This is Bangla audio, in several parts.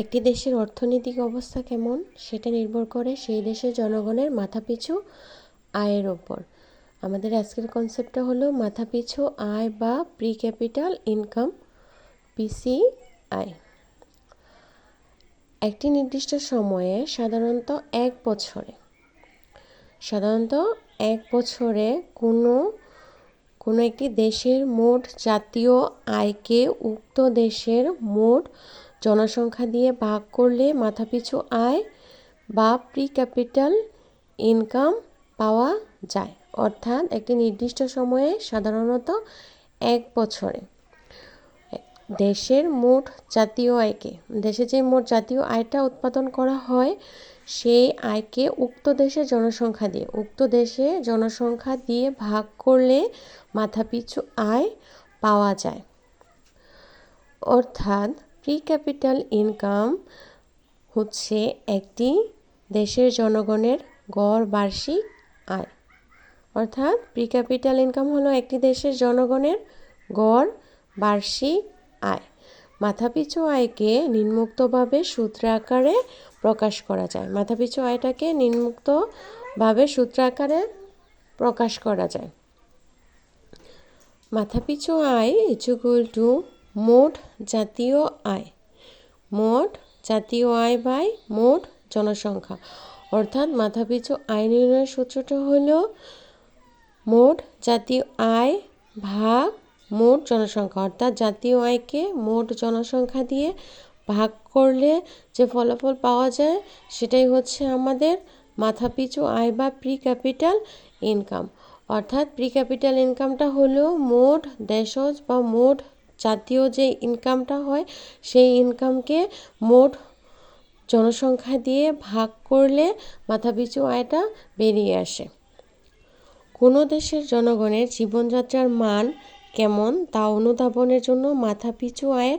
একটি দেশের অর্থনৈতিক অবস্থা কেমন সেটা নির্ভর করে সেই দেশের জনগণের মাথাপিছু আয়ের ওপর। আমাদের আজকের কনসেপ্টটা হলো মাথাপিছু আয় বা প্রি ক্যাপিটাল ইনকাম পিসি আয় একটি নির্দিষ্ট সময়ে সাধারণত এক বছরে, সাধারণত এক বছরে কোনো কোনো একটি দেশের মোট জাতীয় আয়কে উক্ত দেশের মোট জনসংখ্যা দিয়ে ভাগ করলে মাথাপিছু আয় বা প্রি ক্যাপিটাল ইনকাম পাওয়া যায়। অর্থাৎ একটি নির্দিষ্ট সময়ে সাধারণত এক বছরে। দেশের মোট জাতীয় আয়কে, দেশে যে মোট জাতীয় আয়টা উৎপাদন করা হয়, সেই আয়কে উক্ত দেশের জনসংখ্যা দিয়ে, উক্ত দেশে জনসংখ্যা দিয়ে ভাগ করলে মাথাপিছু আয় পাওয়া যায়। অর্থাৎ প্রি ক্যাপিটাল ইনকাম হচ্ছে একটি দেশের জনগণের গড় বার্ষিক আয়। অর্থাৎ প্রি ক্যাপিটাল ইনকাম হলো একটি দেশের জনগণের গড় বার্ষিক আয়। মাথাপিছু আয়কে নিম্মুক্তভাবে সূত্র আকারে প্রকাশ করা যায়। মাথাপিছু আয়টাকে নিম্মুক্তভাবে সূত্র আকারে প্রকাশ করা যায়। মাথাপিছু আয় ইকুয়াল টু মোট জাতীয় আয়। মোট জাতীয় আয় বাই মোট জনসংখ্যা। অর্থাৎ মাথাপিছু আয় নির্ণয়ের সূত্রটা হলো মোট জাতীয় আয় ভাগ মোট জনসংখ্যা, অর্থাৎ জাতীয় আয়কে মোট জনসংখ্যা দিয়ে ভাগ করলে যে ফলাফল পাওয়া যায়, সেটাই হচ্ছে আমাদের মাথাপিছু আয় বা প্রি ক্যাপিটাল ইনকাম। অর্থাৎ প্রি ক্যাপিটাল ইনকামটা হলো মোট দেশজ বা মোট জাতীয় যে ইনকামটা হয়, সেই ইনকামকে মোট জনসংখ্যা দিয়ে ভাগ করলে মাথাপিছু আয়টা বেরিয়ে আসে। কোনো দেশের জনগণের জীবনযাত্রার মান কেমন তা অনুধাবনের জন্য মাথাপিছু আয়ের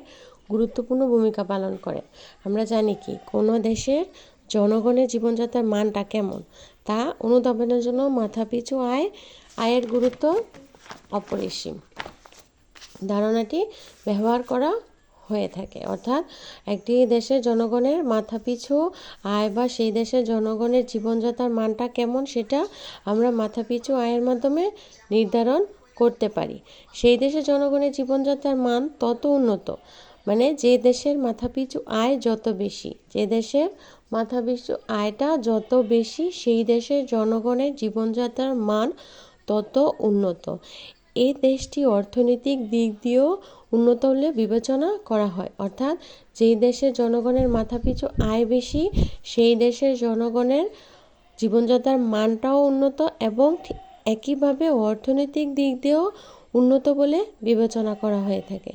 গুরুত্বপূর্ণ ভূমিকা পালন করে। আমরা জানি কি, কোনো দেশের জনগণের জীবনযাত্রার মানটা কেমন? তা অনুধাবনের জন্য মাথাপিছু আয়, আয়ের গুরুত্ব অপরিসীম। ধারণাটি ব্যবহার করা হয়ে থাকে। অর্থাৎ একটি দেশের জনগণের মাথাপিছু আয় বা সেই দেশের জনগণের জীবনযাত্রার মানটা কেমন সেটা আমরা মাথাপিছু আয়ের মাধ্যমে নির্ধারণ করতে পারি। সেই দেশের জনগণের জীবনযাত্রার মান তত উন্নত। মানে যে দেশের মাথাপিছু আয় যত বেশি, যে দেশের মাথাপিছু আয়টা যত বেশি, সেই দেশের জনগণের জীবনযাত্রার মান তত উন্নত। এই দেশটি অর্থনৈতিক দিক দিয়েও উন্নত বলে বিবেচনা করা হয়। অর্থাৎ যেই দেশের জনগণের মাথাপিছু আয় বেশি, সেই দেশের জনগণের জীবনযাত্রার মানটাও উন্নত এবং একইভাবে অর্থনৈতিক দিক দিয়েও উন্নত বলে বিবেচনা করা হয়ে থাকে।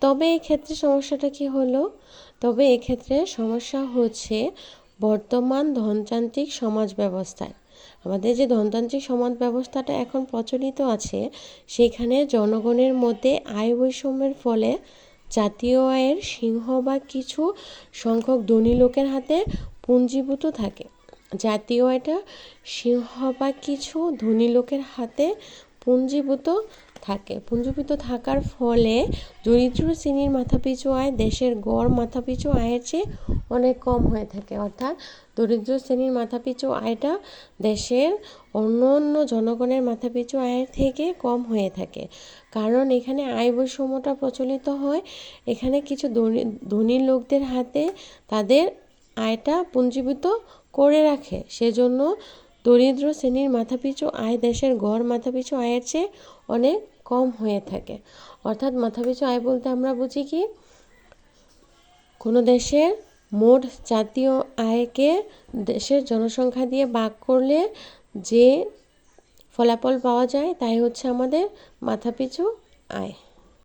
তবে এই ক্ষেত্রে সমস্যাটা কি হলো? তবে এক্ষেত্রে সমস্যা হচ্ছে বর্তমান ধনতান্ত্রিক সমাজ ব্যবস্থায়। আমাদের যে ধনতান্ত্রিক সমাজ ব্যবস্থাটা এখন প্রচলিত আছে, সেখানে জনগণের মধ্যে আয় বৈষম্যের ফলে জাতীয় আয়ের সিংহ বা কিছু সংখ্যক ধনী লোকের হাতে পুঞ্জীভূত থাকে। জাতীয় আয়টা সিংহ বা কিছু ধনী লোকের হাতে পুঞ্জীভূত থাকে। পুঞ্জীভূত থাকার ফলে দরিদ্র শ্রেণির মাথাপিছু আয় দেশের গড় মাথাপিছু আয়ের চেয়ে অনেক কম হয়ে থাকে। অর্থাৎ দরিদ্র শ্রেণির মাথাপিছু আয়টা দেশের অন্য অন্য জনগণের মাথাপিছু আয়ের থেকে কম হয়ে থাকে। কারণ এখানে আয় বৈষম্যটা প্রচলিত হয়। এখানে কিছু ধনী লোকদের হাতে তাদের আয়টা পুঞ্জীভূত করে রাখে। সেজন্য দরিদ্র শ্রেণির মাথাপিছু আয় দেশের গড় মাথাপিছু আয়ের চেয়ে অনেক কম হয়ে থাকে। অর্থাৎ মাথাপিছু আয় বলতে আমরা বুঝি কি? কোনো দেশের মোট জাতীয় আয়কে দেশের জনসংখ্যা দিয়ে ভাগ করলে যে ফলাফল পাওয়া যায়, তাই হচ্ছে আমাদের মাথাপিছু আয়।